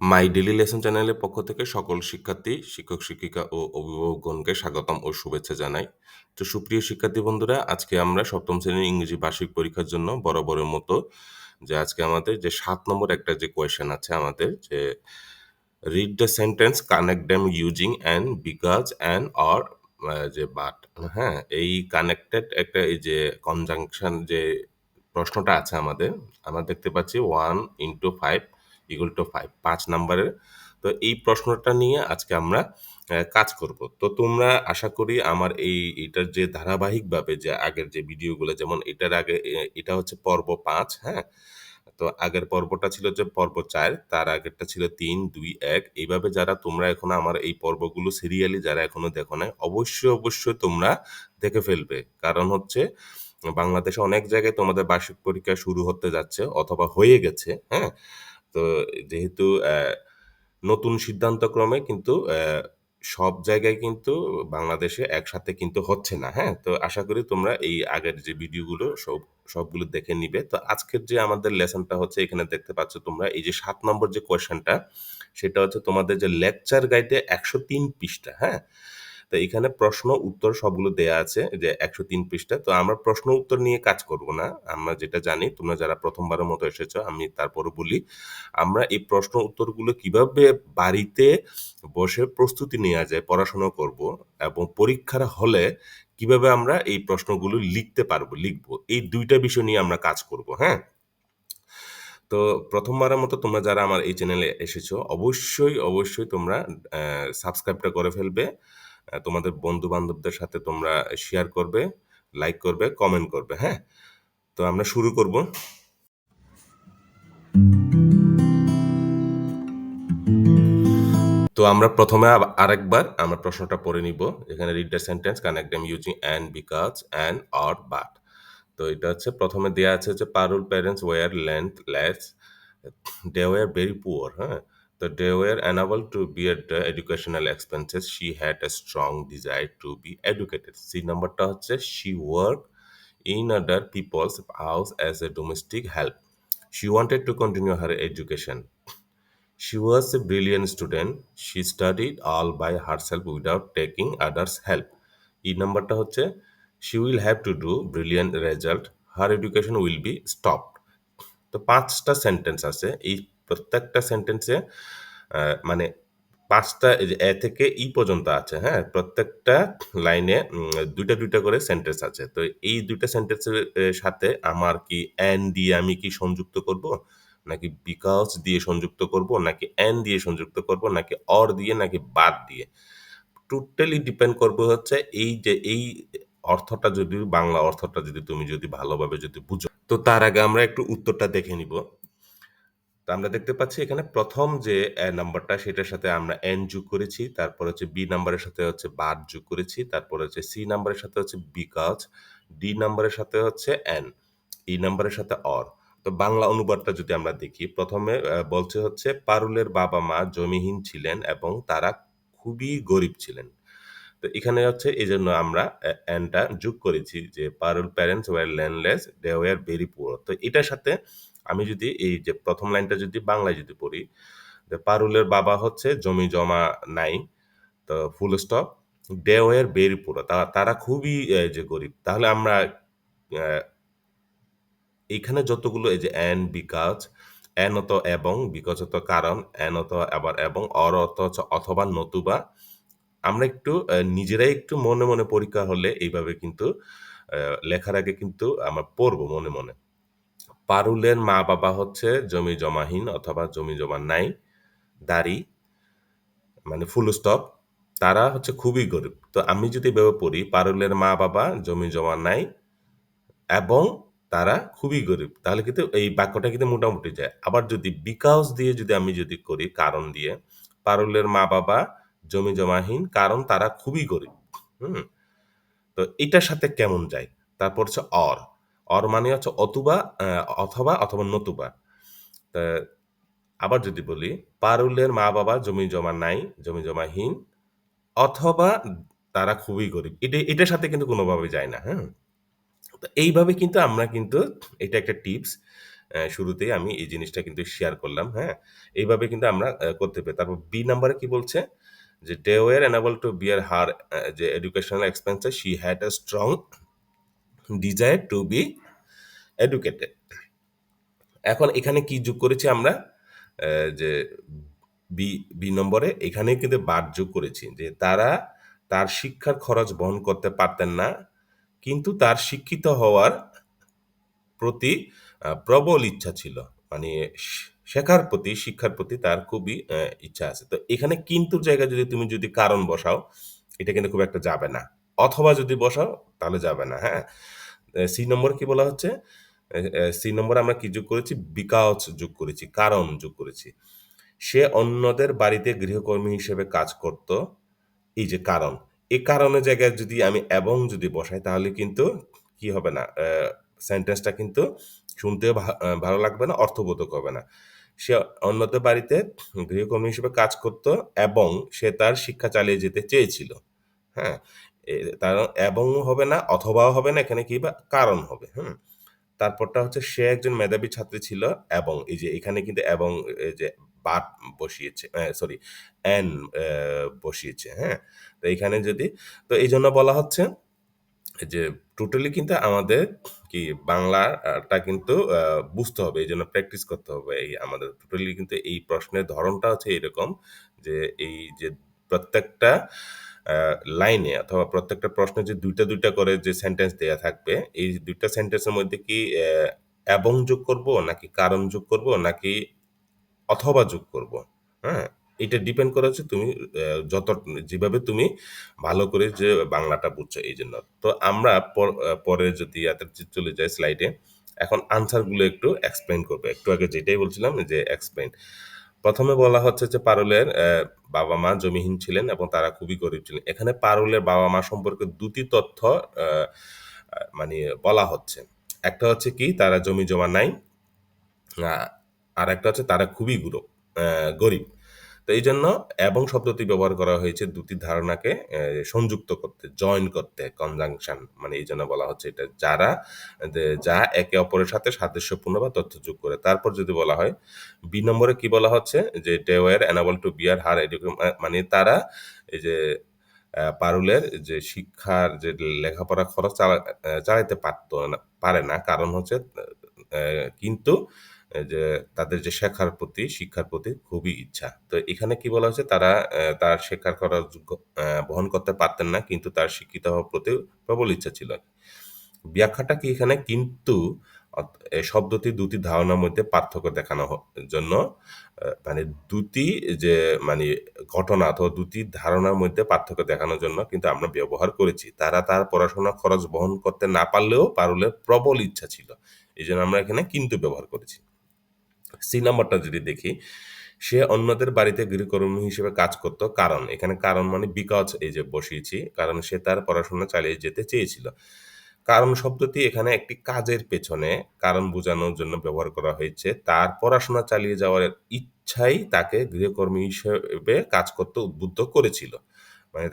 মাই daily lesson চ্যানেলের পক্ষ থেকে সকল শিক্ষার্থী, শিক্ষক-শিক্ষিকা ও অভিভাবকগণকে স্বাগতম ও শুভেচ্ছা জানাই। তো সুপ্রিয় শিক্ষার্থী বন্ধুরা, আজকে আমরা সপ্তম শ্রেণির ইংরেজি বার্ষিক পরীক্ষার জন্য বরাবরের মতো যে আজকে আমাদের যে সাত নম্বর একটা যে কোয়েশ্চেন আছে আমাদের যে read the sentence connect them using and because and or যে বাট হ্যাঁ এই কানেক্টেড একটা এই যে কনজাংশন যে প্রশ্নটা আছে আমাদের আমরা দেখতে পাচ্ছি one into five equal to five পাঁচ নাম্বারের। তো এই প্রশ্নটা নিয়ে আজকে আমরা কাজ করব। তো তোমরা আশা করি আমার এই, এটার যে ধারাবাহিকভাবে যে আগের যে ভিডিওগুলো, যেমন এটার আগে এটা হচ্ছে পর্ব পাঁচ হ্যাঁ? তো আগের পর্বটা ছিল যে পর্ব চার, তার আগেরটা ছিল তিন, দুই, এক। এইভাবে যারা তোমরা এখন আমার এই পর্বগুলো সিরিয়ালি যারা এখনও দেখো না অবশ্যই অবশ্যই তোমরা দেখে ফেলবে। কারণ হচ্ছে, বাংলাদেশে অনেক জায়গায় তোমাদের বার্ষিক পরীক্ষা শুরু হতে যাচ্ছে অথবা হয়ে গেছে হ্যাঁ? তো যেহেতু নতুন সিদ্ধান্তক্রমে কিন্তু সব জায়গায় কিন্তু বাংলাদেশে একসাথে কিন্তু হচ্ছে না হ্যাঁ? তো আশা করি তোমরা এই আগের যে ভিডিওগুলো সব, সবগুলো দেখে নিবে। তো আজকের যে আমাদের লেসনটা হচ্ছে, এখানে দেখতে পাচ্ছ তোমরা এই যে সাত নম্বর যে কোয়েশ্চেনটা সেটা হচ্ছে তোমাদের যে লেকচার গাইডে একশো তিন পৃষ্ঠা হ্যাঁ? তো এখানে প্রশ্ন উত্তর সবগুলো দেয়া আছে যে একশো তিন পৃষ্ঠা। তো আমরা প্রশ্ন উত্তর নিয়ে কাজ করব না। আমরা যেটা জানি, তোমরা যারা প্রথমবারের মতো এসেছ, আমি তারপরে বলি, আমরা এই প্রশ্ন উত্তরগুলো কীভাবে বাড়িতে বসে প্রস্তুতি নেওয়া যায়, পড়াশোনা করব এবং পরীক্ষার হলে কীভাবে আমরা এই প্রশ্নগুলো লিখতে পারব, লিখব, এই দুইটা বিষয় নিয়ে আমরা কাজ করব হ্যাঁ? তো প্রথমবারের মতো তোমরা যারা আমার এই চ্যানেলে এসেছ, অবশ্যই অবশ্যই তোমরা সাবস্ক্রাইবটা করে ফেলবে। তোমাদের বন্ধু বান্ধবদের সাথে তোমরা শেয়ার করবে লাইক করবে কমেন্ট করবে হ্যাঁ? তো আমরা শুরু করব। তো আমরা প্রথমে আরেকবার আমরা প্রশ্নটা পড়ে নিব। এখানে read the sentence connect them using and because and or but তো এটা হচ্ছে প্রথমে দেয়া আছে যে Parul parents were landless they were very poor huh? So they were unable to bear the educational expenses she had a strong desire to be educated c নাম্বারটা হচ্ছে she worked in other people's house as a domestic help she wanted to continue her education she was a brilliant student she studied all by herself without taking others help এই নাম্বারটা হচ্ছে she will have to do brilliant result her education will be stopped তো পাঁচটা sentence আছে এই প্রত্যেকটা সেন্টেন্সে মানে পাঁচটা এ থেকে ই পর্যন্ত আছে হ্যাঁ? প্রত্যেকটা লাইনে দুইটা দুইটা করে সেন্টেন্স আছে। তো এই দুইটা সেন্টেন্সের সাথে আমার কি অ্যান দিয়ে আমি কি সংযুক্ত করব? নাকি বিকজ দিয়ে সংযুক্ত করব? নাকি অ্যান দিয়ে সংযুক্ত করব? নাকি অর দিয়ে? নাকি বাদ দিয়ে? টোটালি ডিপেন্ড করবে হচ্ছে এই যে, এই অর্থটা যদি, বাংলা অর্থটা যদি তুমি যদি ভালোভাবে যদি বুঝো। তো তার আগে আমরা একটু উত্তরটা দেখে নিব। তো আমরা দেখতে পাচ্ছি এখানে প্রথম যে নাম্বারটা সেটার সাথে আমরা এন যোগ করেছি, তারপর হচ্ছে বি নাম্বারের সাথে হচ্ছে বার যোগ করেছি, তারপর হচ্ছে সি নাম্বারের সাথে হচ্ছে বিকজ ডি নাম্বারের সাথে হচ্ছে এন ই নাম্বারের সাথে অর তো বাংলা অনুবাদটা যদি আমরা দেখি, প্রথমে বলছে হচ্ছে পারুলের বাবা মা জমিহীন ছিলেন এবং তারা খুবই গরিব ছিলেন। তো এখানে হচ্ছে এই জন্য আমরা অ্যানটা যোগ করেছি যে, Parul parents were landless they were very poor তো এটার সাথে আমি যদি এই যে প্রথম লাইনটা যদি বাংলায় যদি পড়ি পারুলের বাবা হচ্ছে জমি জমা নাই, তো full stop they were very poor তারা খুবই যে গরিব। তাহলে আমরা এখানে যতগুলো এই যে অ্যান বিকাজ অ্যান অত এবং বিকজ অত কারণ অ্যান অত আবার এবং, অর হচ্ছে অথবা নতুবা, আমরা একটু নিজেরাই একটু মনে মনে পরীক্ষা হলে এইভাবে কিন্তু লেখার আগে কিন্তু আমরা পড়ব মনে মনে। পারুলের মা বাবা হচ্ছে জমি জমাহীন অথবা জমি জমা নাই, দাড়ি মানে ফুল স্টপ তারা হচ্ছে খুবই গরিব। তো আমি যদি ভেবে পড়ি, পারুলের মা বাবা জমি জমা নাই এবং তারা খুবই গরিব, তাহলে কিন্তু এই বাক্যটা কিন্তু মোটামুটি যায়। আবার যদি বিকাশ দিয়ে যদি আমি যদি করি, কারণ দিয়ে, পারুলের মা বাবা জমি জমাহীন, কারণ তারা খুবই গরিব। হুম, তো এটার সাথে কেমন যায়? তারপর হচ্ছে অর অর মানে হচ্ছে অতুবা অথবা অথবা নতুবা আবার যদি বলি পারুলের মা বাবা জমি জমা নাই জমি জমাহীন অথবা তারা খুবই গরিব এটা এটার সাথে কিন্তু কোনোভাবে যায় না হ্যাঁ তো এইভাবে কিন্তু আমরা কিন্তু এটা একটা টিপস শুরুতেই আমি এই জিনিসটা কিন্তু শেয়ার করলাম, হ্যাঁ? এইভাবে কিন্তু আমরা করতে পারি। তারপর বি নাম্বারে কি বলছে? যে they were unable to her uh যে educational expenses she had a strong desire to be educated এখন এখানে কি যোগ করেছি আমরা? যে বি বি নম্বরে এখানে কিন্তু বাদ যোগ করেছি যে তারা তার শিক্ষার খরচ বহন করতে পারতেন না। কিন্তু তার শিক্ষিত হওয়ার প্রতি প্রবল ইচ্ছা ছিল। মানে শেখার প্রতি, শিক্ষার প্রতি তার খুবই ইচ্ছা আছে। তো এখানে কিন্তু জায়গায় যদি তুমি যদি কারণ বসাও, এটা কিন্তু খুব একটা যাবে না। অথবা যদি বসাও তাহলে যাবে না, হ্যাঁ? সি নম্বরে কি বলা হচ্ছে? সি নম্বরে আমরা কি যোগ করেছি? বিকজ যোগ করেছি, কারণ যোগ করেছি। সে অন্যদের বাড়িতে গৃহকর্মী হিসেবে কাজ করত। এই যে কারণ। এই কারণের জায়গায় যদি আমি এবং যদি বসাই তাহলে কিন্তু কি হবে না? সেন্টেন্সটা কিন্তু শুনতেও ভালো লাগবে না, অর্থবোধক হবে না। সে অন্যদের বাড়িতে গৃহকর্মী হিসেবে কাজ করত এবং সে তার শিক্ষা চালিয়ে যেতে চেয়েছিল। হ্যাঁ? তার এবংও হবে না, অথবাও হবে না, এখানে কি বা কারণ হবে, হুম? তারপরটা হচ্ছে সে একজন মেধাবী ছাত্রী ছিল এবং এই যে এখানে কিন্তু এবং যে বাট বসিয়েছে সরি অ্যান বসিয়েছে, হ্যাঁ? তো এখানে যদি তো এই জন্য বলা হচ্ছে যে টোটালি কিন্তু আমাদের কি বাংলাটা কিন্তু বুঝতে হবে। এই জন্য প্র্যাকটিস করতে হবে। এই আমাদের টোটালি কিন্তু এই প্রশ্নের ধরনটা হচ্ছে এরকম যে এই যে প্রত্যেকটা লাইনে অথবা প্রত্যেকটা প্রশ্নে যে দুইটা দুইটা করে যে সেন্টেন্স দেয়া থাকবে, এই দুইটা সেন্টেন্সের মধ্যে কি এবং যোগ করব নাকি কারণ যোগ করব নাকি অথবা যোগ করব, হ্যাঁ? এটা ডিপেন্ড করা হচ্ছে তুমি যত যেভাবে তুমি ভালো করে যে বাংলাটা বুঝছ এই জন্য তো আমরা পর যদি চ চলে যাই স্লাইডে, এখন আনসারগুলো একটু এক্সপ্লেইন করব। একটু আগে যেটাই বলছিলাম যে এক্সপ্লেইন। ১ম এ বলা হচ্ছে যে পারুলের বাবা-মা জমিহীন ছিলেন এবং তারা খুবই গরিব ছিলেন। এখানে পারুলের বাবা-মা সম্পর্কে দুটি তথ্য মানে বলা হচ্ছে। একটা হচ্ছে কি, তারা জমি-জমা নাই। আর একটা হচ্ছে তারা খুবই গুরব গরিব। তো এই জন্য এবং শব্দটি ব্যবহার করা হয়েছে দুটি ধারণাকে সংযুক্ত করতে, জয়েন করতে কনজাংশন মানে এই জন্য বলা হচ্ছে এটা যারা যে একে অপরের সাথে সাদৃশ্যপূর্ণ বা তথ্য যোগ করে। তারপর যদি বলা হয়, বি নম্বরে কি বলা হচ্ছে? যে unable to bear her educa মা মানে তারা এই যে পারুলের যে শিক্ষার যে লেখাপড়ার খরচ চালা চালাইতে পারত না পারে না। কারণ হচ্ছে কিন্তু যে তাদের যে শেখার প্রতি, শিক্ষার প্রতি খুবই ইচ্ছা। তো এখানে কি বলা হয়েছে? তারা তার শেখার খরচ যোগ্য বহন করতে পারতেন না। কিন্তু তার শিক্ষিত হওয়ার প্রতি প্রবল ইচ্ছা ছিল। ব্যাখ্যাটা কি এখানে? কিন্তু এই শব্দটি দুটি ধারণার মধ্যে পার্থক্য দেখানো জন্য মানে দুটি যে মানে ঘটনা অথবা দুটি ধারণার মধ্যে পার্থক্য দেখানোর জন্য কিন্তু আমরা ব্যবহার করেছি। তারা তার পড়াশোনার খরচ বহন করতে না পারলেও পারুলের প্রবল ইচ্ছা ছিল। এজন্য আমরা এখানে কিন্তু ব্যবহার করেছি। সি নাম্বারটা যদি দেখি, সে অন্যদের বাড়িতে গৃহকর্মী হিসেবে কাজ করত। কারণ, এখানে কারণ মানে বিকজ এই যে বসিয়েছি। কারণ সে তার পড়াশোনা চালিয়ে যেতে চেয়েছিল। কারণ শব্দটি এখানে একটি কাজের পেছনে কারণ বোঝানোর জন্য ব্যবহার করা হয়েছে। তার পড়াশোনা চালিয়ে যাওয়ার ইচ্ছাই তাকে গৃহকর্মী হিসেবে কাজ করতে উদ্বুদ্ধ করেছিল। মানে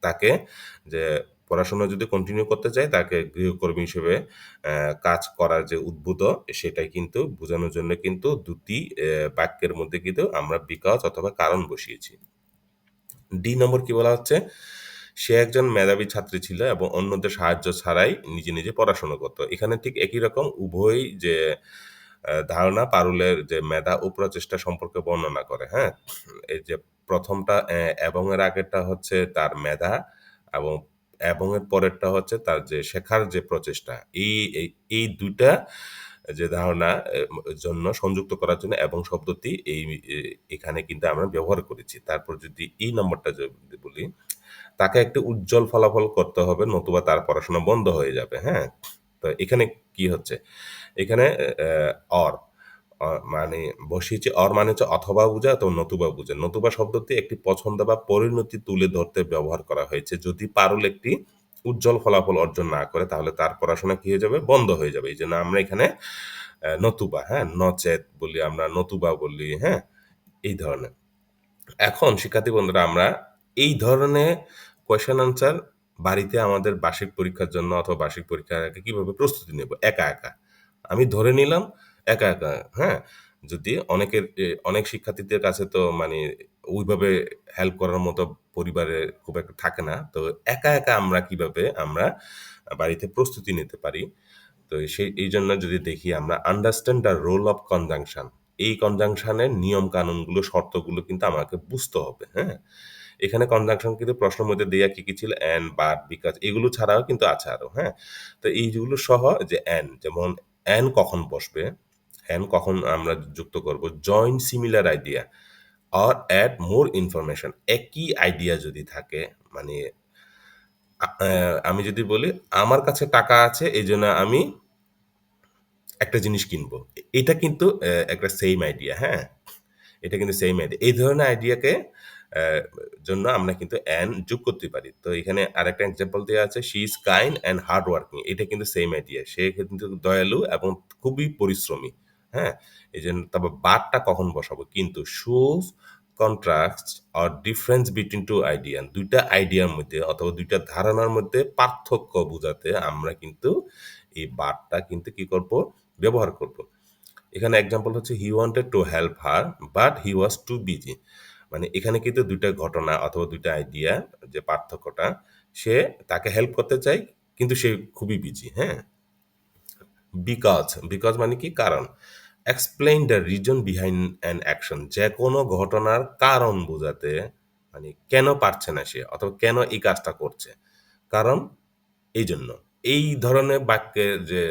তাকে যে পড়াশোনা যদি কন্টিনিউ করতে চায় তাকে গৃহকর্মী হিসেবে কাজ করার যে উদ্বুদ্ধ সেটাই কিন্তু বোঝানোর জন্য কিন্তু ২ টি অ্যা বাক্যের মধ্যে কিন্তু আমরা বিকাশ অথবা কারণ বসিয়েছি। ডি নম্বর কি বলা হচ্ছে? সে একজন মেধাবী ছাত্রী ছিল এবং অন্যদের সাহায্য ছাড়াই নিজে, নিজে পড়াশোনা করত। এখানে ঠিক একই রকম উভয়ই যে ধারণা পারুলের যে মেধা ও প্রচেষ্টা সম্পর্কে বর্ণনা করে, হ্যাঁ? এই যে প্রথমটা এবং এর আগেরটা হচ্ছে তার মেধা এবং এবং এর পরেরটা হচ্ছে তার যে শেখার যে প্রচেষ্টা। এই এই ২ যে ধারণা জন্য সংযুক্ত করার জন্য এবং শব্দটি এই এখানে কিন্তু আমরা ব্যবহার করেছি। তারপর যদি এই নম্বরটা যদি বলি, তাকে একটি উজ্জ্বল ফলাফল করতে হবে নতুবা তার পড়াশোনা বন্ধ হয়ে যাবে, হ্যাঁ? তো এখানে কি হচ্ছে? এখানে অর মানে বসিয়েছি অর মানে হচ্ছে অথবা বুঝায় অথবা নতুবা বুঝায়। নতুবা শব্দটি একটি পছন্দ বা পরিণতি তুলে ধরতে ব্যবহার করা হয়েছে। যদি পারুল একটি উজ্জ্বল ফলাফল অর্জন না করে তাহলে তার পড়াশোনা কি হয়ে যাবে? বন্ধ হয়ে যাবে। এই জন্য আমরা এখানে নতুবা, হ্যাঁ? নচেত বলি আমরা, নতুবা বলি, হ্যাঁ? এই ধরনের। এখন শিক্ষার্থী বন্ধুরা আমরা এই ধরনের কোয়েশ্চেন আনসার বাড়িতে আমাদের বার্ষিক পরীক্ষার জন্য অথবা বার্ষিক পরীক্ষার আগে কীভাবে প্রস্তুতি নেব একা, একা। আমি ধরে নিলাম একা, একা, হ্যাঁ? যদি অনেকের অনেক শিক্ষার্থীদের কাছে তো মানে ওইভাবে হেল্প করার মতো পরিবারে খুব একটা থাকে না। তো একা, একা আমরা কীভাবে আমরা বাড়িতে প্রস্তুতি নিতে পারি। তো সেই এই জন্য যদি দেখি আমরা understand the role of conjunction. এই কনজাংশনের নিয়ম কানুনগুলো, শর্তগুলো কিন্তু আমাকে বুঝতে হবে, হ্যাঁ? এখানে কনজাংশন কিন্তু প্রশ্নের মধ্যে দেয়া কি, কি ছিল? অ্যান্ড, বাট, বিকজ এগুলো ছাড়াও কিন্তু আছে আরও, হ্যাঁ? তো এইগুলো সহ যে অ্যান্ড যেমন অ্যান্ড কখন বসবে? অ্যান্ড কখন আমরা যুক্ত করব? Join similar idea or add more information. একই আইডিয়া যদি থাকে মানে আমি যদি বলি আমার কাছে টাকা আছে এজন্য আমি একটা জিনিস কিনবো। এটা কিন্তু একটা সেইম আইডিয়া, হ্যাঁ? এটা কিন্তু সেইম আইডিয়া। এই ধরনের আইডিয়াকে জন্য আমরা কিন্তু অ্যান যোগ করতে পারি। তো এখানে আরেকটা এক্সাম্পল দেওয়া আছে, "she is kind and hard working" এটা কিন্তু সেইম আইডিয়া। সে কিন্তু দয়ালু এবং খুবই পরিশ্রমী, হ্যাঁ? এই জন্য তারপর বাটটা কখন বসাবো? কিন্তু shows contrast আর ডিফারেন্স between 2 idea ২ টা আইডিয়ার মধ্যে অথবা দুইটা ধারণার মধ্যে পার্থক্য বোঝাতে আমরা কিন্তু এই বাটটা কিন্তু কি করব? ব্যবহার করব। এখানে এক্সাম্পল হচ্ছে, "he wanted to help her but he was too busy" মানে এখানে কিন্তু দুইটা ঘটনা অথবা দুইটা আইডিয়া যে পার্থক্যটা, সে তাকে হেল্প করতে চায় কিন্তু সে খুবই বিজি, হ্যাঁ? বিকজ, বিকজ মানে কি? কারণ। Explain the reason behind an action যে কোনো ঘটনার কারণ বোঝাতে মানে কেন পারছে না সে অথবা কেন এই কাজটা করছে? কারণ এই জন্য এই ধরনের বাক্যের যে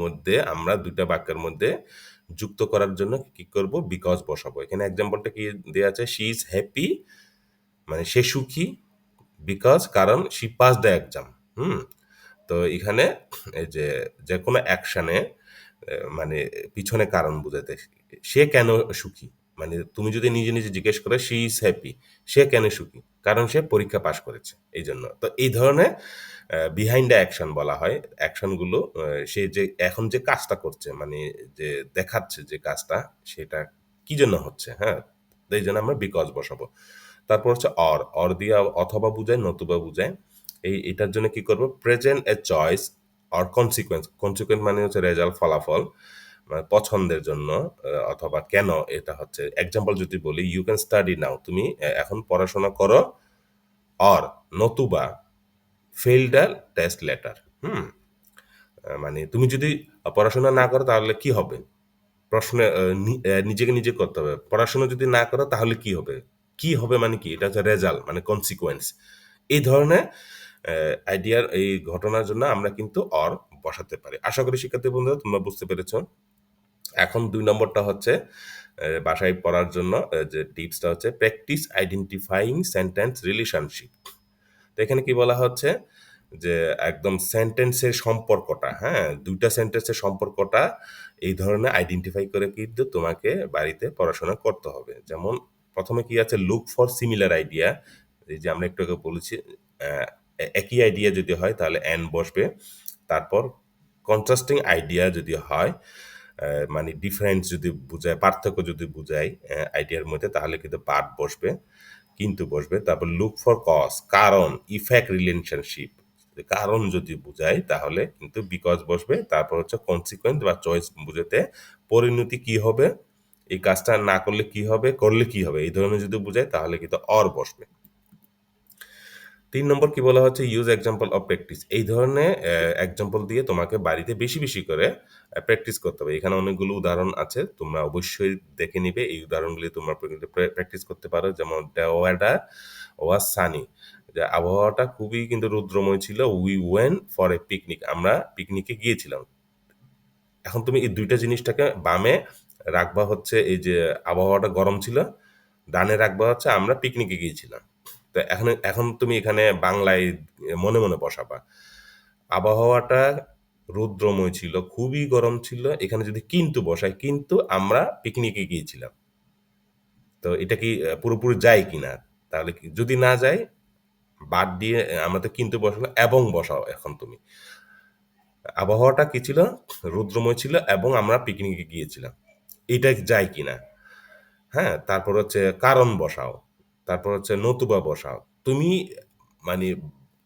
মধ্যে আমরা দুইটা বাক্যের মধ্যে যুক্ত করার জন্য কি করব? বিকজ বসাবো। এখানে এক্সাম্পলটা কি দেওয়া আছে? "শি ইজ হ্যাপি" মানে সে সুখী বিকজ কারণ "she pass the exam" hmm? তো এখানে এই যে যেকোনো অ্যাকশনে অ্যা মানে পিছনে কারণ বুঝাতে সে কেন সুখী? মানে তুমি যদি নিজে, নিজে জিজ্ঞেস করো, "শি ইজ হ্যাপি" সে কেন সুখী? কারণ সে পরীক্ষা পাশ করেছে, এই জন্য তো এই ধরনের বিহাইন্ড অ্যাকশন বলা হয়। অ্যাকশনগুলো সে যে এখন যে কাজটা করছে মানে যে দেখাচ্ছে যে কাজটা সেটা কি জন্য হচ্ছে, হ্যাঁ? তো এইজন্য আমরা বিকজ বসাবো। তারপর হচ্ছে অর, অর দিয়ে অথবা বুঝায়, নতুবা বুঝায়। এই এটার জন্য কি করব? Present a choice or consequence. Consequence মানে হচ্ছে রেজাল্ট, ফলাফল। মানে পছন্দের জন্য অথবা কেন এটা হচ্ছে। এক্সাম্পল যদি বলি, "ইউ ক্যান স্টাডি নাও" তুমি এখন পড়াশোনা করো অর নতুবা দ্য টেস্ট লেটার, হুম? মানে তুমি যদি পড়াশোনা না করো তাহলে কি হবে? প্রশ্নে নিজেকে নিজে করতে হবে। পড়াশোনা যদি না করো তাহলে কি হবে? কি হবে মানে কি? এটা হচ্ছে রেজাল্ট মানে কনসিকুয়েন্স। এই ধরনের আইডিয়ার এই ঘটনার জন্য আমরা কিন্তু অর বসাতে পারি। আশা করি শিক্ষার্থী বন্ধুরা তোমরা বুঝতে পেরেছ। এখন দুই নম্বরটা হচ্ছে বাসায় পড়ার জন্য যে টিপসটা হচ্ছে প্র্যাকটিস আইডেন্টিফাইং সেন্টেন্স রিলেশনশিপ। তো এখানে কি বলা হচ্ছে? যে একদম সেন্টেন্সের সম্পর্কটা, হ্যাঁ? দুইটা সেন্টেন্সের সম্পর্কটা এই ধরনের আইডেন্টিফাই করে কিন্তু তোমাকে বাড়িতে পড়াশোনা করতে হবে। যেমন ১ম এ কি আছে? Look for similar idea. এই যে আমরা একটু আগে বলেছি একই আইডিয়া যদি হয় তাহলে অ্যান্ড বসবে। তারপর কন্ট্রাস্টিং আইডিয়া যদি হয় মানে ডিফারেন্স যদি বুঝায়, পার্থক্য যদি বুঝায় আইডিয়ার মধ্যে তাহলে কিন্তু পার্ট বসবে, কিন্তু বসবে। তারপর লুক ফর কজ কারণ, ইফেক্ট রিলেশনশিপ কারণ যদি বুঝায় তাহলে কিন্তু বিকজ বসবে। তারপর হচ্ছে কনসিকুয়েন্স বা চয়েস বুঝাতে পরিণতি কি হবে? এই কাজটা না করলে কি হবে? করলে কি হবে? এই ধরনের যদি বুঝায় তাহলে কিন্তু অর বসবে। ৩ নম্বর কি বলা হচ্ছে? Use example of practice. এই ধরনের এক্সাম্পল দিয়ে তোমাকে বাড়িতে বেশি, বেশি করে প্র্যাকটিস করতে হবে। এখানে অনেকগুলো উদাহরণ আছে। তোমরা অবশ্যই দেখে নিবে। এই উদাহরণগুলি তোমরা প্র্যাকটিস করতে পারো। যেমন "দ্য ওয়েদার ওয়াজ সানি" যে আবহাওয়াটা খুবই কিন্তু রৌদ্রময় ছিল। "We went for a picnic" আমরা পিকনিকে গিয়েছিলাম। এখন তুমি এই দুইটা জিনিসটাকে বামে রাখবা হচ্ছে এই যে আবহাওয়াটা গরম ছিল। ডানে রাখবা হচ্ছে আমরা পিকনিকে গিয়েছিলাম। তো এখন এখন তুমি এখানে বাংলায় মনে, মনে বসাবা। আবহাওয়াটা রৌদ্রময় ছিল, খুবই গরম ছিল। এখানে যদি কিন্তু বসায় কিন্তু আমরা পিকনিকে গিয়েছিলাম। তো এটা কি পুরোপুরি যায় কিনা? তাহলে কি যদি না যায়, বাদ দিয়ে আমরা তো কিন্তু বসালাম এবং বসাও এখন তুমি। আবহাওয়াটা কি ছিল? রৌদ্রময় ছিল এবং আমরা পিকনিকে গিয়েছিলাম। এটা যায় কিনা? হ্যাঁ? তারপর হচ্ছে কারণ বসাও। তারপর হচ্ছে নতুবা বসাও। তুমি মানে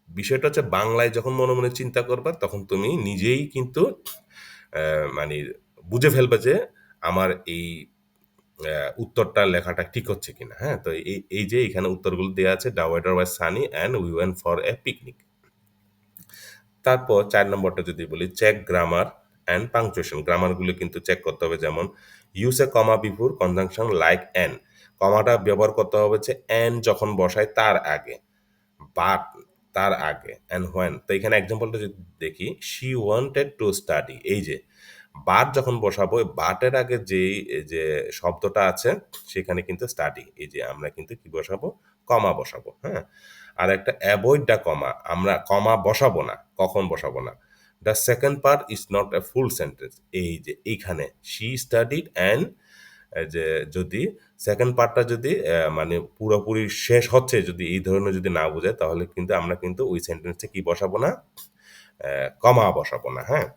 বিষয়টা হচ্ছে বাংলায় যখন মনে, মনে চিন্তা করবা তখন তুমি নিজেই কিন্তু মানে বুঝে ফেলবা যে আমার এই উত্তরটা লেখাটা ঠিক হচ্ছে কিনা হ্যাঁ? তো এই এই যে এখানে উত্তরগুলো দেওয়া আছে weather was sunny and we went for a picnic তারপর চার নম্বরটা যদি বলি চেক গ্রামার অ্যান্ড পাংচুয়েশন গ্রামারগুলো কিন্তু চেক করতে হবে যেমন use a comma before conjunction like and কমাটা ব্যবহার করতে হবে হচ্ছে এন যখন বসায় তার আগে। বাট তার আগে। অ্যান্ড হোয়েন তো এখানে এক্সাম্পলটা যদি দেখি শি ওয়ান্টেড টু স্টাডি এই যে বাট যখন বসাবো বাটের আগে যেই যে শব্দটা আছে, সেখানে কিন্তু স্টাডি এই যে আমরা কিন্তু কি বসাবো, কমা বসাবো হ্যাঁ? আর একটা অ্যাভয়েড দ্য কমা, আমরা কমা বসাবো না, কখন বসাবো না। The second part is not a full sentence এই যে, এইখানে শি স্টাডিড অ্যান্ড যে, যদি সেকেন্ড পার্টটা যদি মানে পুরোপুরি শেষ হচ্ছে যদি এই ধরনের যদি না বোঝায় তাহলে কিন্তু আমরা কিন্তু ওই সেন্টেন্সে কি বসাবো না? কমা বসাবো না হ্যাঁ?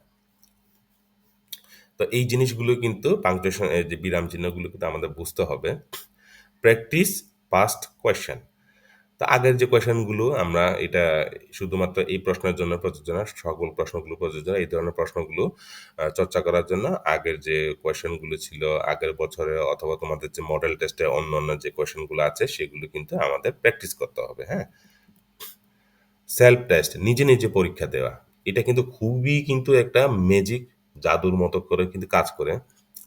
তো এই জিনিসগুলো কিন্তু পাংচুয়েশন যে বিরাম চিহ্নগুলো কিন্তু আমাদের বুঝতে হবে। প্র্যাকটিস পাস্ট কোয়েশ্চেন তো আগের যে কোয়েশনগুলো আমরা এটা শুধুমাত্র এই প্রশ্নের জন্য প্রযোজ্য না, সকল প্রশ্নগুলো প্রযোজ্য। এই ধরনের প্রশ্নগুলো চর্চা করার জন্য আগের যে কোয়েশনগুলো ছিল, আগের বছরে অথবা তোমাদের যে মডেল টেস্টে অন্য অন্য যে কোয়েশনগুলো আছে, সেগুলো কিন্তু আমাদের প্র্যাকটিস করতে হবে হ্যাঁ সেলফ টেস্ট নিজে নিজে পরীক্ষা দেওয়া, এটা কিন্তু খুবই কিন্তু একটা ম্যাজিক জাদুর মতো করে কিন্তু কাজ করে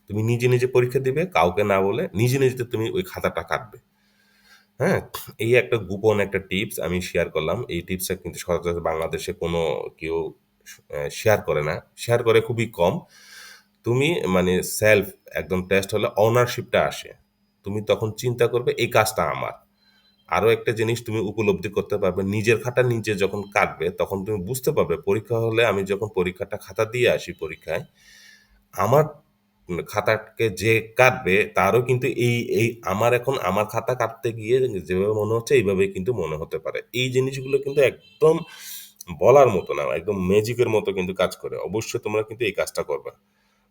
তুমি নিজে নিজে পরীক্ষা দিবে, কাউকে না বলে নিজে নিজে তুমি ওই খাতাটা কাটবে হ্যাঁ এই একটা গোপন একটা টিপস আমি শেয়ার করলাম। এই টিপসটা কিন্তু সচরাচর বাংলাদেশে কোনো কেউ শেয়ার করে না। শেয়ার করে খুবই কম। তুমি মানে সেলফ একদম টেস্ট হলে অনারশিপটা আসে। তুমি তখন চিন্তা করবে, এই কাজটা আমার। আরও একটা জিনিস তুমি উপলব্ধি করতে পারবে, নিজের খাতা নিজে যখন কাটবে, তখন তুমি বুঝতে পারবে, পরীক্ষা হলে আমি যখন পরীক্ষাটা খাতা দিয়ে আসি পরীক্ষায়, আমার খাতাকে যে কাটবে, তারও কিন্তু এই এই আমার এখন আমার খাতা কাটতে গিয়ে যেভাবে মনে হচ্ছে এইভাবে কিন্তু মনে হতে পারে। এই জিনিসগুলো কিন্তু একদম বলার মতো না, একদম ম্যাজিকের মতো কিন্তু কাজ করে। অবশ্যই তোমরা কিন্তু এই কাজটা করবে।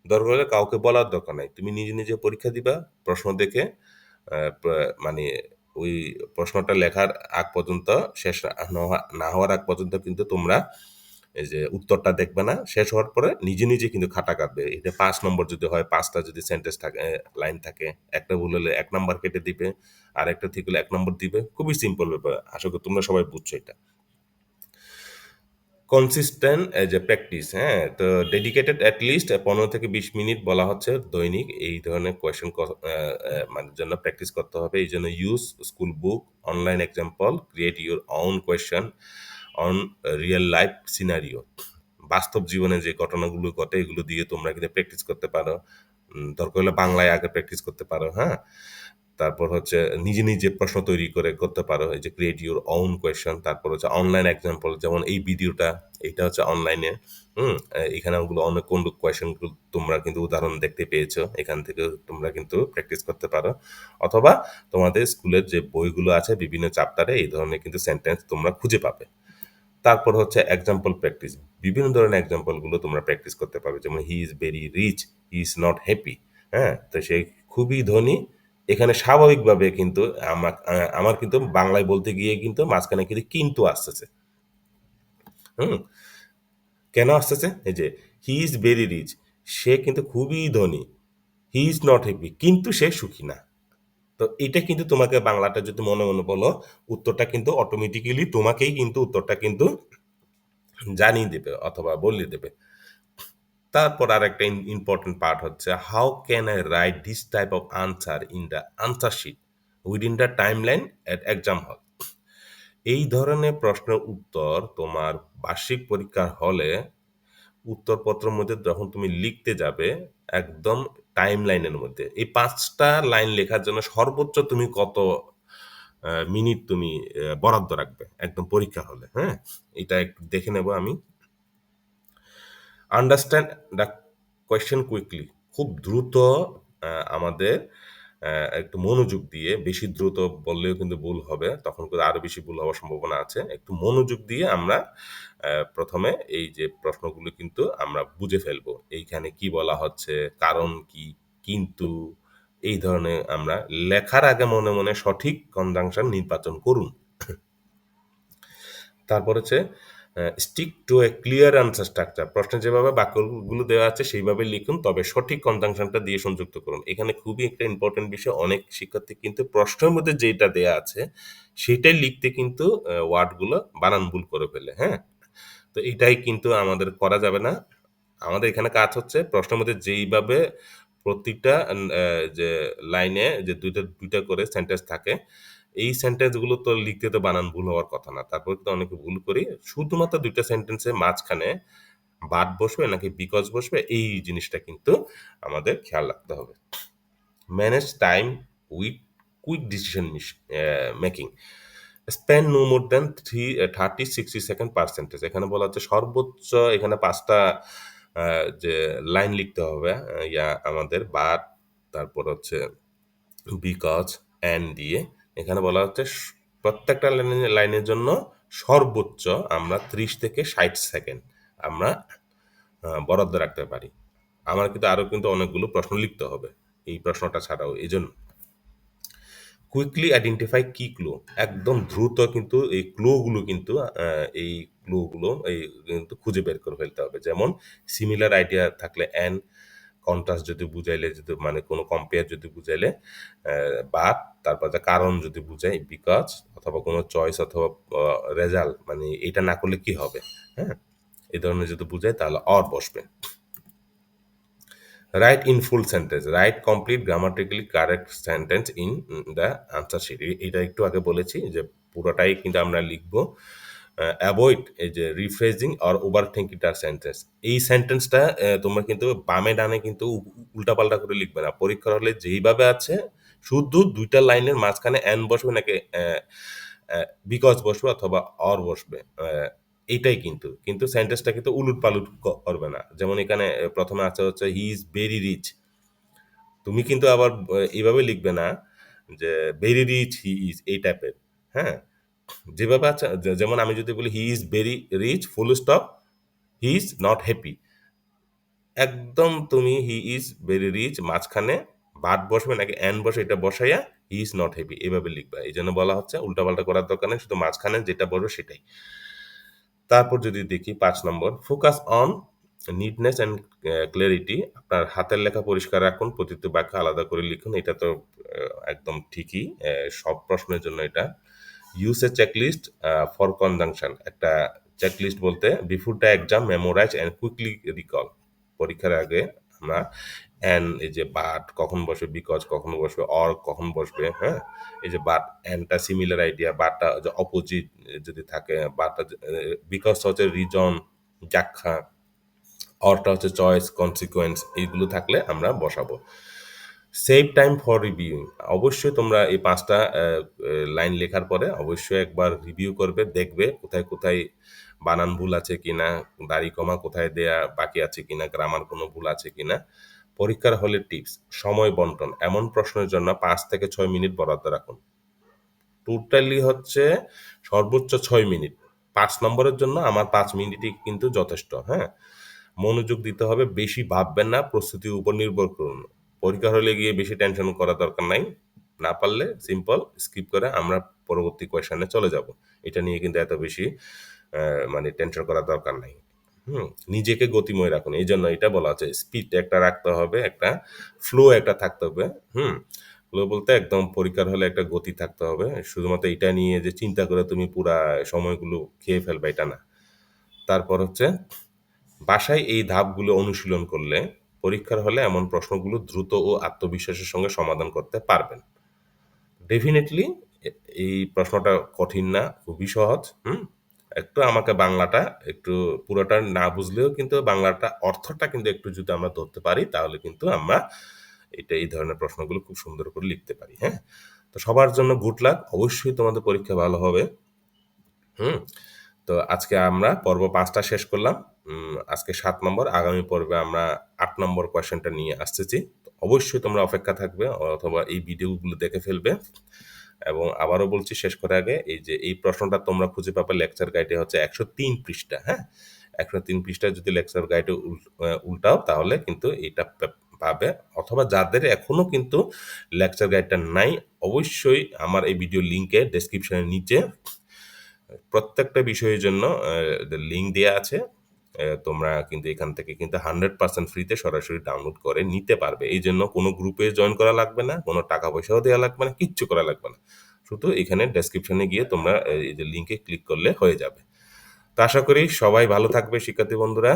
দরকার হলে কাউকে বলার দরকার নাই। তুমি নিজে নিজে পরীক্ষা দিবা, প্রশ্ন দেখে মানে ওই প্রশ্নটা লেখার আগ পর্যন্ত, শেষ না হওয়া- না হওয়ার আগ পর্যন্ত কিন্তু তোমরা যে উত্তরটা দেখবে না, শেষ হওয়ার পরে নিজে নিজে কিন্তু খাতা কাটবে। এটা পাঁচ নম্বর যদি হয়, পাঁচটা যদি সেন্টেন্স থাকে লাইন থাকে, একটা ভুল হলে এক নম্বর কেটে দিবে, আর একটা ঠিক হলে এক নম্বর দিবে। খুবই সিম্পল ব্যাপার, আশা করি তোমরা সবাই বুঝছ এটা। কনসিস্টেন্ট এজ এ প্র্যাকটিস হ্যাঁ? তো ডেডিকেটেড অ্যাট লিস্ট পনেরো থেকে বিশ মিনিট বলা হচ্ছে দৈনিক এই ধরনের কোয়েশন মানে জন্য প্র্যাকটিস করতে হবে। এই জন্য use school book online example create your own question on real life scenario. বাস্তব জীবনে যে ঘটনাগুলো ঘটে, এগুলো দিয়ে তোমরা কিন্তু প্র্যাকটিস করতে পারো। দরকার হলে বাংলায় আগে প্র্যাকটিস করতে পারো হ্যাঁ? তারপর হচ্ছে নিজে নিজে প্রশ্ন তৈরি করে করতে পারো, এই যে ক্রিয়েট ইউর ওন কোয়েশন তারপর হচ্ছে অনলাইন এক্সাম্পল যেমন এই ভিডিওটা, এটা হচ্ছে অনলাইনে হুম? এখানে ওগুলো অনেক কোন কোয়েশন তোমরা কিন্তু উদাহরণ দেখতে পেয়েছ, এখান থেকে তোমরা কিন্তু প্র্যাকটিস করতে পারো। অথবা তোমাদের স্কুলের যে বইগুলো আছে বিভিন্ন চ্যাপ্টারে এই ধরনের কিন্তু সেন্টেন্স তোমরা খুঁজে পাবে। তারপর হচ্ছে এক্সাম্পল প্র্যাকটিস বিভিন্ন ধরনের এক্সাম্পলগুলো তোমরা প্র্যাকটিস করতে পারবে। যেমন he is very rich he is not happy হ্যাঁ? তো সে খুবই ধনী। এখানে স্বাভাবিকভাবে কিন্তু আমার আমার কিন্তু বাংলায় বলতে গিয়ে কিন্তু মাঝখানে কিন্তু কিন্তু আসতেছে। হুম? কেন আসতেছে? এই যে হি ইজ ভেরি রিচ সে কিন্তু খুবই ধনী হি ইজ নট হ্যাপি কিন্তু সে সুখী না। তো এটা কিন্তু তোমাকে বাংলাটা যদি মনে মনে বলো, উত্তরটা কিন্তু অটোমেটিক্যালি তোমাকেই কিন্তু উত্তরটা কিন্তু জানিয়ে দেবে অথবা বলিয়ে দেবে। তারপর আর একটা ইম্পর্টেন্ট পার্ট হচ্ছে how can I write this type of answer in the answer sheet within the time line at exam hall এই ধরনের প্রশ্নের উত্তর তোমার বার্ষিক পরীক্ষার হলে উত্তরপত্রের মধ্যে যখন তুমি লিখতে যাবে, একদম টাইম লাইনের মধ্যে। এই পাঁচটা লাইন লেখার জন্য সর্বোচ্চ তুমি কত মিনিট তুমি বরাদ্দ রাখবে? একদম পরীক্ষা হলে হ্যাঁ? এটা একটু দেখে নেব আমি। আন্ডারস্ট্যান্ড দ্য কোয়েশ্চেন কুইকলি খুব দ্রুত আমাদের একটু মনোযোগ দিয়ে, বেশি দ্রুত বললেও কিন্তু ভুল হবে, তখন কিন্তু আরও বেশি ভুল হওয়ার সম্ভাবনা আছে। একটু মনোযোগ দিয়ে আমরা প্রথমে এই যে প্রশ্নগুলো কিন্তু আমরা বুঝে ফেলব, এইখানে কি বলা হচ্ছে, কারণ কি, কিন্তু এই ধরনের আমরা লেখার আগে মনে মনে সঠিক কনজাংশন নির্বাচন করুন। তারপর হচ্ছে stick to a clear answer structure প্রশ্নে যেভাবে বাক্যগুলো দেওয়া আছে, সেইভাবে লিখুন, তবে সঠিক কনজাংশনটা দিয়ে সংযুক্ত করুন। এখানে খুবই একটা ইম্পর্টেন্ট বিষয়, অনেক শিক্ষার্থী কিন্তু প্রশ্নের মধ্যে যেটা দেয়া আছে, সেটাই লিখতে কিন্তু ওয়ার্ডগুলো বানান ভুল করে ফেলে হ্যাঁ? তো এটাই কিন্তু আমাদের করা যাবে না। আমাদের এখানে কাজ হচ্ছে, প্রশ্নের মধ্যে যেইভাবে প্রতিটা যে লাইনে, যে দুইটা দুইটা করে সেন্টেন্স থাকে এই সেন্টেন্সগুলো তো লিখতে তো বানান ভুল হওয়ার কথা না। তারপর তো অনেকে ভুল করি। শুধুমাত্র দুইটা সেন্টেন্সের মাঝখানে বাদ বসবে নাকি বিকজ বসবে, এই জিনিসটা কিন্তু আমাদের খেয়াল রাখতে হবে। Manage time with quick decision making spend no more than three thirty sixty second percentage এখানে বলা হচ্ছে সর্বোচ্চ এখানে পাঁচটা যে লাইন লিখতে হবে ইয়া আমাদের বাট তারপর হচ্ছে বিকজ অ্যান্ড দিয়ে এখানে বলা হচ্ছে প্রত্যেকটা লাইনের লাইনের জন্য সর্বোচ্চ আমরা ত্রিশ থেকে ষাট সেকেন্ড আমরা বরাদ্দ রাখতে পারি। আমার কিন্তু আরও কিন্তু অনেকগুলো প্রশ্ন লিখতে হবে এই প্রশ্নটা ছাড়াও, এই জন্য। কুইকলি আইডেন্টিফাই কি ক্লো একদম দ্রুত কিন্তু এই ক্লোগুলো কিন্তু এই ক্লোগুলো এই কিন্তু খুঁজে বের করে ফেলতে হবে। যেমন সিমিলার আইডিয়া থাকলে অ্যান কন্ট্রাস্ট যদি বুঝাইলে, যদি মানে কোনো কম্পেয়ার যদি বুঝাইলে বাট তারপর যে কারণ যদি বুঝাই বিকজ অথবা কোনো চয়েস অথবা রেজাল্ট মানে এটা না করলে কি হবে? হ্যাঁ? এই ধরনের যদি বুঝাই, তাহলে অর বসবে। Write in full sentence write complete grammatically correct sentence in the answer sheet এটা একটু আগে বলেছি যে পুরোটাই কিন্তু আমরা লিখব। অ্যাভয়েড এই যে রিফ্রেজিং আর ওভার থিঙ্কিং তার সেন্টেন্স এই সেন্টেন্সটা তোমরা কিন্তু বামে ডানে কিন্তু উল্টাপাল্টা করে লিখবে না। পরীক্ষার হলে যেইভাবে আছে শুধু দুইটা লাইনের মাঝখানে অ্যান বসবে নাকি বিকজ বসবে অথবা অর বসবে। আহ, এইটাই কিন্তু। কিন্তু সেন্টেন্সটা কিন্তু উলুট পালুট করবে না। যেমন এখানে প্রথমে আছে হচ্ছে হি ইজ ভেরি রিচ তুমি কিন্তু আবার এইভাবে লিখবে না যে ভেরি রিচ হি ইজ এই টাইপের হ্যাঁ? যেভাবে আছে যেমন আমি যদি বলি he is very rich full stop he is not happy একদম তুমি হি ইজ ভেরি রিচ মাঝখানে বাদ বসবে নাকি অ্যান বসে, এটা বসাইয়া হি ইজ নট হ্যাপি এভাবে লিখবা। এই জন্য বলা হচ্ছে, উল্টাপাল্টা করার দরকার নেই, শুধু মাঝখানে যেটা বসবে সেটাই। তারপর যদি দেখি, পাঁচ নম্বর focus on neatness and clarity আপনার হাতের লেখা পরিষ্কার রাখুন, প্রতিটি বাক্য আলাদা করে লিখুন, এটা তো একদম ঠিকই সব প্রশ্নের জন্য এটা। Use a checklist for conjunction একটা চেকলিস্ট বলতে before the exam memorise and quickly recall পরীক্ষার আগে আমরা অ্যান এই যে বাট কখন বসবে বিকজ কখন বসবে অর কখন বসবে হ্যাঁ? এই যে বাট অ্যানটা সিমিলার আইডিয়া বাটটা যে অপোজিট যদি থাকে বাটটা বিকজ হচ্ছে রিজন ব্যাখ্যা অরটা হচ্ছে চয়েস কনসিকোয়েন্স এইগুলো থাকলে আমরা বসাবো। সেভ টাইম ফর রিভিউইং অবশ্যই তোমরা এই পাঁচটা লাইন লেখার পরে অবশ্যই একবার রিভিউ করবে, দেখবে কোথায় কোথায় বানান ভুল আছে কিনা, দাড়ি কমা কোথায় দেয়া বাকি আছে কিনা গ্রামার কোনো ভুল আছে কিনা। পরীক্ষার হলে টিপস সময় বন্টন, এমন প্রশ্নের জন্য পাঁচ থেকে ছয় মিনিট বরাদ্দ রাখুন। টোটালি হচ্ছে সর্বোচ্চ ছয় মিনিট। পাঁচ নম্বরের জন্য আমার পাঁচ মিনিটই কিন্তু যথেষ্ট হ্যাঁ? মনোযোগ দিতে হবে, বেশি ভাববেন না, প্রস্তুতির উপর নির্ভর করুন। পরীক্ষা হলে গিয়ে বেশি টেনশন করা দরকার নাই। না পারলে সিম্পল স্কিপ করে আমরা পরবর্তী কোয়েশনে চলে যাব। এটা নিয়ে কিন্তু এত বেশি মানে টেনশন করার দরকার নাই। হুম, নিজেকে গতিময় রাখুন। এই জন্য এটা বলা আছে স্পিড একটা রাখতে হবে, একটা ফ্লো একটা থাকতে হবে। হুম ফ্লো বলতে একদম পরীক্ষার হলে একটা গতি থাকতে হবে। শুধুমাত্র এটা নিয়ে যে চিন্তা করে তুমি পুরা সময়গুলো খেয়ে ফেলবে, এটা না। তারপর হচ্ছে, বাসায় এই ধাপগুলো অনুশীলন করলে পরীক্ষার হলে এমন প্রশ্নগুলো দ্রুত ও আত্মবিশ্বাসের সঙ্গে সমাধান করতে পারবেন। ডেফিনেটলি এই প্রশ্নটা কঠিন না, খুবই সহজ, হুম? একটু আমাকে বাংলাটা একটু পুরোটা না বুঝলেও কিন্তু বাংলাটা অর্থটা কিন্তু একটু যদি আমরা ধরতে পারি, তাহলে কিন্তু আমরা এটা, এই ধরনের প্রশ্নগুলো খুব সুন্দর করে লিখতে পারি হ্যাঁ? তো সবার জন্য গুড লাক অবশ্যই তোমাদের পরীক্ষা ভালো হবে, হুম? তো আজকে আমরা পর্ব পাঁচটা শেষ করলাম। আজকে সাত নম্বর, আগামী পর্বে আমরা আট নম্বর কোয়েশ্চেনটা নিয়ে আসতেছি। অবশ্যই তোমরা অপেক্ষা থাকবে, অথবা এই ভিডিওগুলো দেখে ফেলবে। এবং আবারও বলছি, শেষ করার আগে এই যে, এই প্রশ্নটা তোমরা খুঁজে পাবে লেকচার গাইডে হচ্ছে একশো তিন পৃষ্ঠা হ্যাঁ? একশো তিন পৃষ্ঠা যদি লেকচার গাইডে উল্টাও, তাহলে কিন্তু এটা পাবে। অথবা যাদের এখনও কিন্তু লেকচার গাইডটা নাই, অবশ্যই আমার এই ভিডিও লিঙ্কে ডেসক্রিপশনের নিচে প্রত্যেকটা বিষয়ের জন্য লিঙ্ক দেওয়া আছে। তোমরা কিন্তু এখান থেকে কিন্তু হান্ড্রেড পার্সেন্ট ফ্রিতে সরাসরি ডাউনলোড করে নিতে পারবে। এই জন্য কোনো গ্রুপে জয়েন করা লাগবে না, কোনো টাকা পয়সাও দেওয়া লাগবে না, কিচ্ছু করা লাগবে না। শুধু এখানে ডেসক্রিপশনে গিয়ে তোমরা এই যে লিঙ্কে ক্লিক করলে হয়ে যাবে। তা আশা করি সবাই ভালো থাকবে শিক্ষার্থী বন্ধুরা।